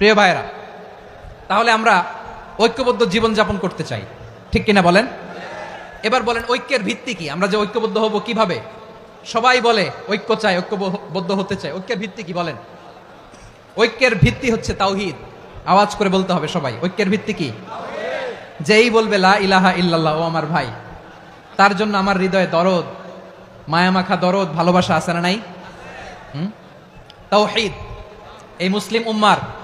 প্রিয় ভাইরা তাহলে আমরা ঐক্যবদ্ধ জীবনযাপন করতে চাই। ঠিক কিনা বলেন? এবার বলেন, ঐক্যের ভিত্তি কি? আমরা যে ঐক্যবদ্ধ হব কীভাবে? সবাই বলে, ঐক্য চাই, ঐক্যবদ্ধ হতে চাই। ঐক্যের ভিত্তি কি? বলেন। ঐক্যের ভিত্তি হচ্ছে তাওহিদ। আওয়াজ করে বলতে হবে সবাই। ঐক্যের ভিত্তি কি? যেই বলবে, লা ইলাহা ইল্লাল্লাহ, ও আমার ভাই। তার জন্য আমার হৃদয়ে দরদ, মায়ামাখা দরদ, ভালোবাসা আছে না নাই? তাওহিদ। এই মুসলিম উম্মার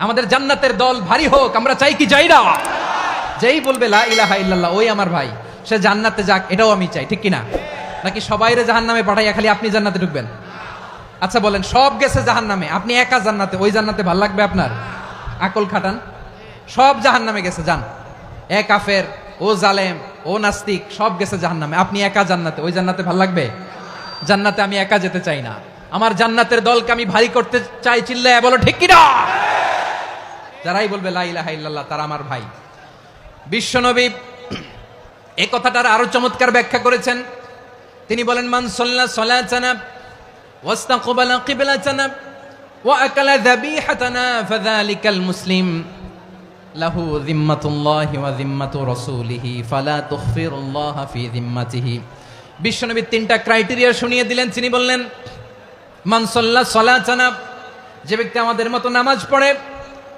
আমাদের জান্নাতের দল ভারী হোক, আমরা চাই কি চাই না। যেই বলবে, লা ইলাহা ইল্লাল্লাহ ওই আমার ভাই। সে জান্নাতে যাক, এটাও আমি চাই, ঠিক কিনা? নাকি সবাইরে জাহান্নামে পাঠাইয়া খালি আপনি জান্নাতে ঢুকবেন? আচ্ছা বলেন, সব গেছে জাহান্নামে, আপনি একা জান্নাতে, ওই জান্নাতে ভালো লাগবে আপনার? আকল খাটান। সব জাহান্নামে গেছে, যান। এ কাফের, ও জালেম, ও নাস্তিক, সব গেছে জাহান্নামে। আপনি একা জান্নাতে, ওই জান্নাতে ভালো লাগবে? জান্নাতে আমি একা যেতে চাই না। আমার জান্নাতের দলকে আমি ভারী করতে চাই চিল্লায় বলো, ঠিক কিনা? যারাই বলবে, লা ইলাহা ইল্লাল্লাহ তারা আমার ভাই। বিশ্বনবী এই কথাটার আরও চমৎকার ব্যাখ্যা করেছেন। তিনি বলেন, মান সল্লা সলাচানা ওয়াস্তাকবালা কিবলাচানা ওয়া আকালা যাবিহাতানা ফাযালিকাল মুসলিম। লাহু যিম্মাতুল্লাহি ওয়া যিম্মাতু রাসূলিহি, ফালা তুখফিরুল্লাহ ফি যিম্মাতিহি। বিশ্বনবী তিনটা ক্রাইটেরিয়া শুনিয়ে দিলেন। তিনি বললেন, মান সল্লা সলাচানা যে ব্যক্তি আমাদের মতো নামাজ পড়ে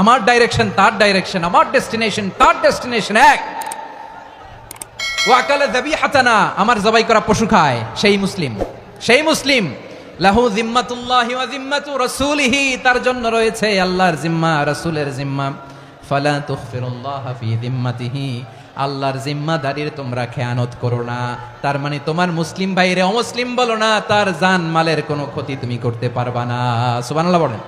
আমার ডাইরেকশন তার ডাইরেকশন আমার ডেস্টিনেশন তার ডেস্টিনেশন এক। ওয়াকালে দাবি হাতানা আমার জবাই করা পশু খায়, সেই মুসলিম। সেই মুসলিম, লাহু জিম্মাতুল্লাহি ওয়া জিম্মাতু রাসূলিহি, তার জন্য রয়েছে আল্লাহর জিম্মা, রাসূলের জিম্মা। ফালা তুখফিরুল্লাহ ফি জিম্মাতিহি, আল্লাহর জিম্মাদারির তোমরা খেয়ানত করো না। তার মানে তোমার মুসলিম ভাইরে অমুসলিম বলো না, তার জান মালের কোনো ক্ষতি তুমি করতে পারবা না। সুবহানাল্লাহ বলেন।